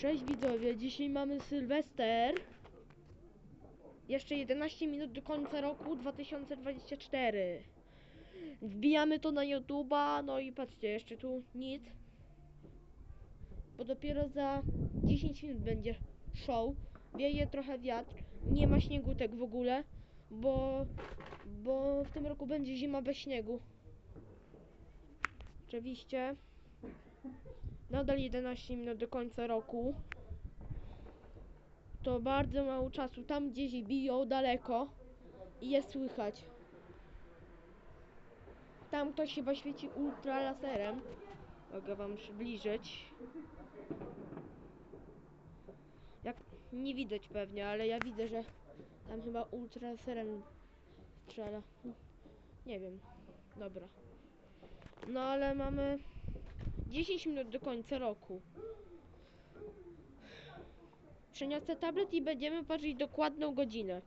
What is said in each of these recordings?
Cześć widzowie, dzisiaj mamy Sylwester. Jeszcze 11 minut do końca roku 2024. Wbijamy to na YouTube'a, no i patrzcie, jeszcze tu nic. Bo dopiero za 10 minut będzie show. Wieje trochę wiatr, nie ma śniegu tak w ogóle, bo, bo w tym roku będzie zima bez śniegu. Oczywiście. Nadal 11 minut do końca roku. To bardzo mało czasu. Tam gdzieś biją daleko i je słychać. Tam ktoś chyba świeci ultralaserem. Mogę wam przybliżyć. Jak nie widać pewnie, ale ja widzę, że tam chyba ultralaserem strzela. Nie wiem. Dobra. No ale mamy 10 minut do końca roku. Przeniosę tablet i będziemy patrzeć dokładną godzinę.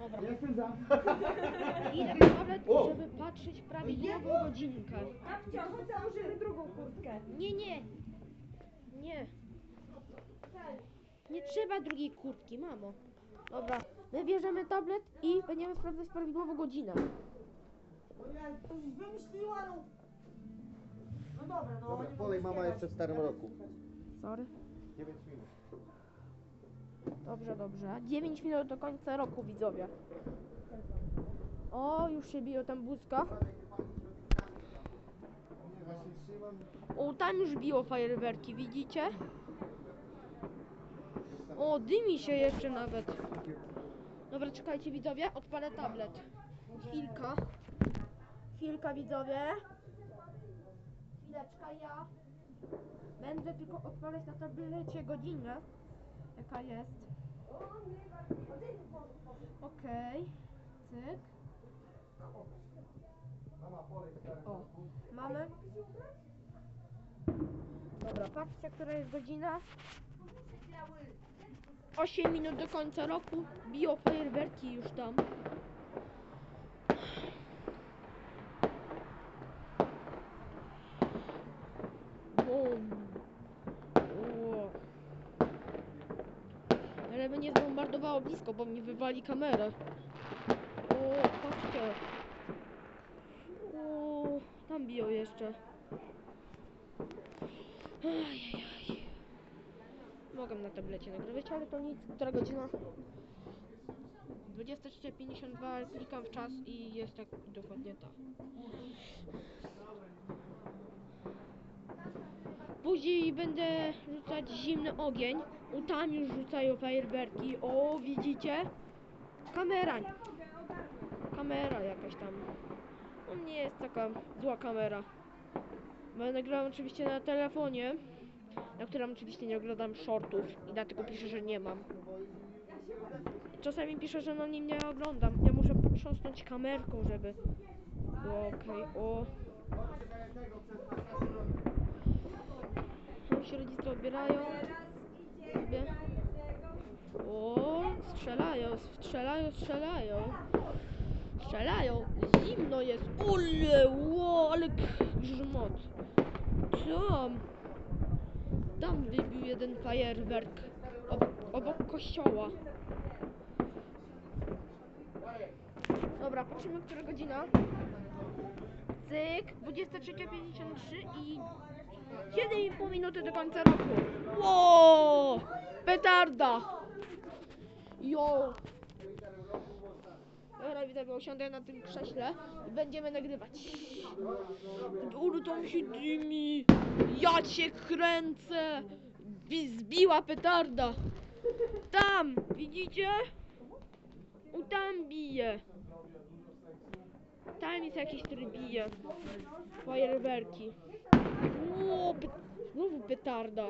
Dobra, Jestem za. idę tablet, żeby patrzeć prawidłową godzinkę. Babcia, chodź założymy drugą kurtkę. Nie, nie. Nie. Nie trzeba drugiej kurtki, mamo. Dobra, my bierzemy tablet i będziemy sprawdzać prawidłową godzinę. O ja to już wymyśliła, no. No dobra, no. Dobra, nie polej mama jeszcze w starym roku. Sorry. 9 minut. Dobrze, dobrze. 9 minut do końca roku, widzowie. O, już się biją tam trzymam. O, tam już biło fajerwerki, widzicie? O, dymi się jeszcze nawet. Dobra, czekajcie widzowie, odpalę tablet. Chwilka. Chwilka widzowie. Chwileczka, ja będę tylko odpalać na tablecie godzinę. Jaka jest? Okej. Cyk. O, mamy. Dobra, patrzcie, która jest godzina. 8 minut do końca roku. Biją fajerwerki już tam. Ale by nie zbombardowało blisko, bo mi wywali kamerę. O, patrzcie. O, tam biją jeszcze. Ajajaj. Mogę na tablecie nagrywać, ale to nic. Która godzina? 23.52, klikam w czas i jest tak dokładnie ta. Później będę rzucać zimny ogień. U tam już rzucają fajerwerki. O, widzicie? Kamera. Kamera jakaś tam. No nie jest taka zła kamera. Bo ja nagrałam oczywiście na telefonie, na którym oczywiście nie oglądam shortów i dlatego piszę, że nie mam. Czasami piszę, że na nim nie oglądam. Ja muszę potrząsnąć kamerką, żeby było okej. O. Tam się rodzice obierają. Sobie. O, strzelają, strzelają, strzelają. Strzelają. Zimno jest. Ło, ale grzmot. Tam. Tam wybił jeden fajerwerk. Obok, obok kościoła. Dobra, patrzymy, która godzina. Cyk, 23.53 i 7,5 minuty do końca roku. Ło! Petarda! Jo! Dobra, widzowie, usiądę na tym krześle i będziemy nagrywać. Ulu, tam się dymi! Ja cię kręcę! Zbiła petarda! Tam! Widzicie? U tam bije. Tam jest jakiś, który bije. Fajerwerki. Znowu petarda.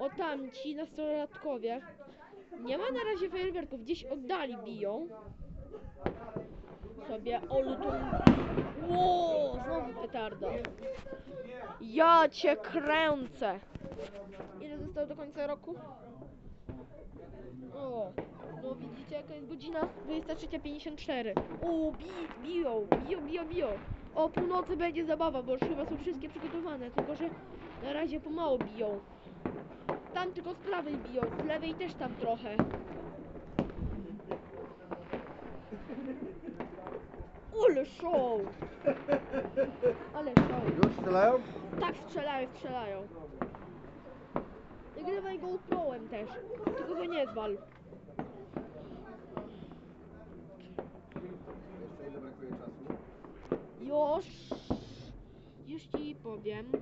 O tam ci nastolatkowie. Nie ma na razie fajerwerków, gdzieś oddali biją. Sobie olu to... Ło, znowu petarda. Ja cię kręcę. Ile zostało do końca roku? O, no widzicie, to jest godzina 23.54. O, bi, biją, biją, biją, biją. O północy będzie zabawa, bo już chyba są wszystkie przygotowane, tylko że na razie pomału biją. Tam tylko z prawej biją, z lewej też tam trochę. Ale show! Ale show. Już strzelają? Tak, strzelają, strzelają. Nagrywaj GoPro'em też, tylko go nie zwal. Jeszcze ile brakuje czasu? Już, już ci powiem.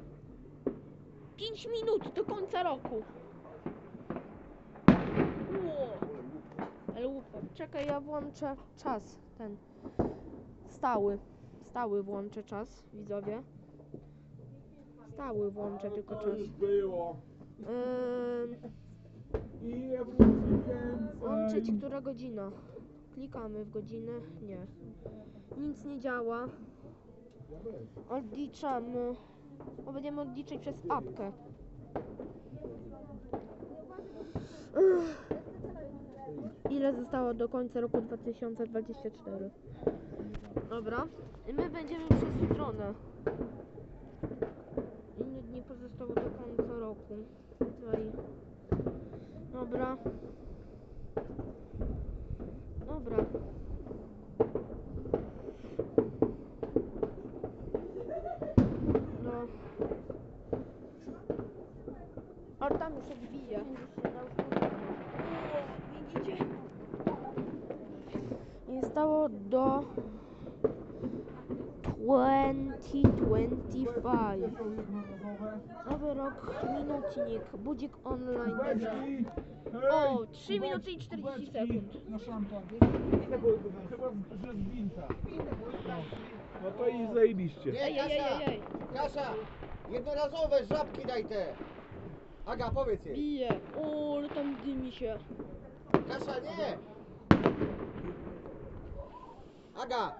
5 minut do końca roku. Ło. Ale łupa. Czekaj, ja włączę czas ten. Stały. Stały włączę czas, widzowie. Stały włączę tylko czas. było. Ym, I nie wróci więcej. Łączyć, która godzina? Klikamy w godzinę? Nie. Nic nie działa. Odliczamy. Bo będziemy odliczać przez apkę. Ile zostało do końca roku 2024? Dobra. I my będziemy przez stronę. Inne dni pozostało do końca roku. Tutaj. Dobra. Dobra. No. A tam już odbija. Widzicie? I stało do 2025. Nowy rok, minutnik, budzik online. O, 3 minuty i 40 sekund. Na szampan. Chyba, że z winta. No. no to i zajebiście. Ej, ej. Kasia! Jednorazowe żabki daj te! Aga, powiedz jej. Bije. O, ale tam dymi się. Kasia, nie! Aga!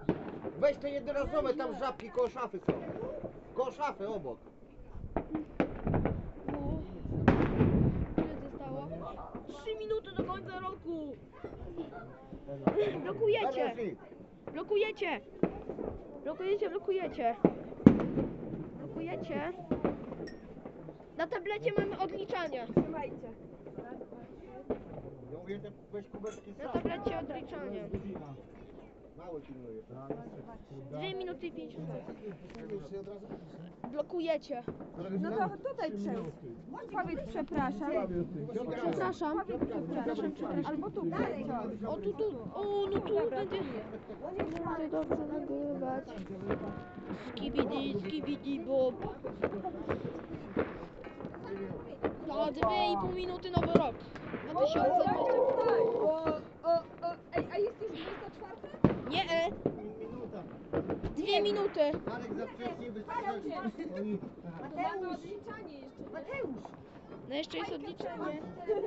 Weź te jednorazowe, tam żabki koło szafy są. Koło szafy obok. O. Ile zostało? 3 minuty do końca roku. Blokujecie. Blokujecie. Blokujecie, blokujecie. Blokujecie. Na tablecie mamy odliczanie. Ja mówię, że weź kubeczki Na tablecie odliczanie. Mało pilnuję. 2 minuty i 50 sekund. Już od razu Blokujecie. No to tutaj przejdź. Powiedz przepraszam. Przepraszam. Przepraszam, przepraszam. Albo tu dalej. O tu, tu. O, no tu będzie. Będzie dobrze nagrywać. Skibidi, skibidi, bob. Za dwie i pół minuty nowy rok. 2020. O, o, o, ej, a jest już 24? Nie, e. Dwie minuty. Marek za wcześnie. Mateusz. odliczanie jeszcze. Mateusz. No jeszcze jest odliczanie.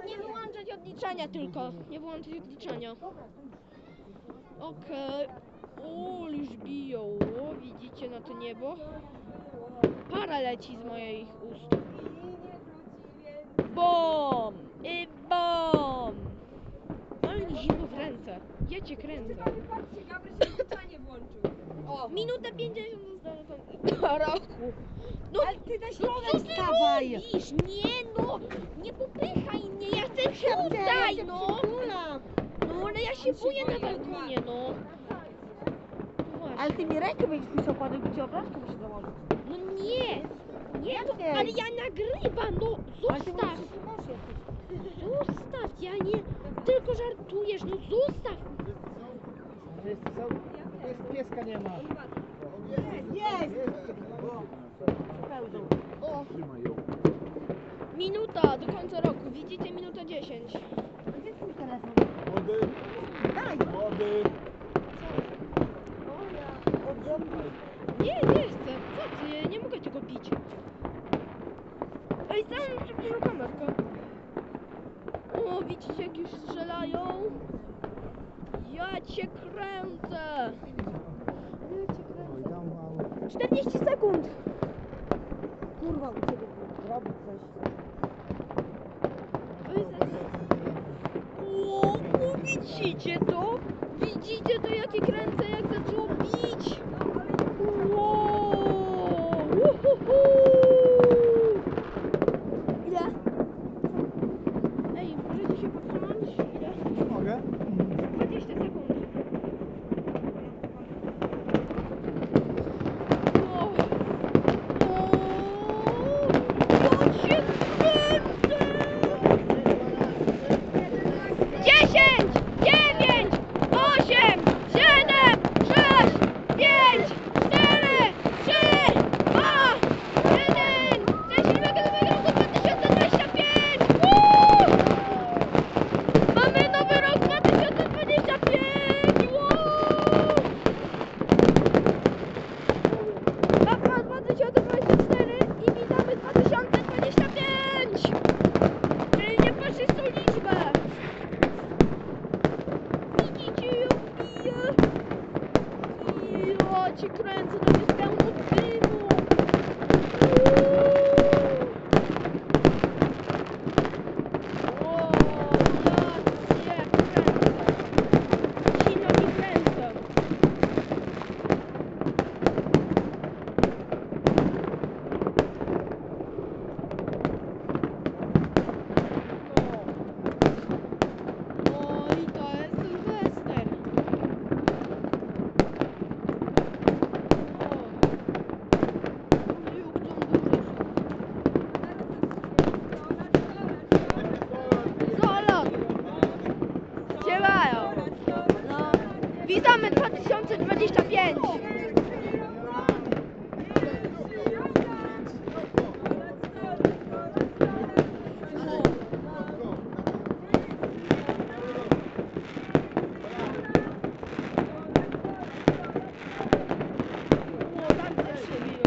Nie wyłączać odliczania tylko. Nie wyłączać odliczania. Okej. O, już biją. O, widzicie na to niebo? Para leci z moich ust. Bom! I bom! Ale mi zimno w ręce. Ja cię kręcę. Patrzcie, Gabry się odliczanie włączył. O, minuta 50 zostało roku. No, Ale ty na no środek ty stawaj. robisz? Nie no, nie popychaj mnie, ja chcę tutaj, no. No, ale ja się boję na balkonie, no. Ale ty mi rękę będziesz musiał kładę, bo ci obrazkę muszę założyć. No nie, nie, no, ale ja nagrywam, no Ale ty zostaw, musisz masz jakieś. Zostaw, ja nie, tylko żartujesz, no zostaw. Wszyscy są? Jest pieska nie ma. Jest! O, minuta do końca roku, widzicie, minuta 10. Gdzie twój telefon? Młody, Daj! młody. Nie, nie chcę, co ty, ja nie mogę tego pić. Ej, sam przepraszam kamerkę. O, widzicie jak już strzelają? Ja cię kręcę. Ja cię kręcę. 40 sekund. Kurwa, u ciebie zrobić coś. O, mówić ci, Widzicie to? Widzicie to jakie kręcę jak zaczęło bić? Wow! Uhuhu! Ile? Ej, możecie się powstrzymać? Ile? Mogę? 20 sekund. O! O! Ja cię kręcę! 10, 9, 8, 7, 6, 5, 4, 3, 2, 1. Szczęśliwego nowego roku 2025! Woo! Mamy nowy rok 2025! Woo! Lata 2024 i witamy 2025! Czyli nie patrzcie tą liczbę! Widzicie ją bije? Ja cię kręcę, to jest pełno dymu! O, ja cię kręcę! Sino mi kręcę! No i to jest Sylwester. O, juk tam duże są. Zolot! Śpiewają. No. Witamy 2025! O, tam też się biją.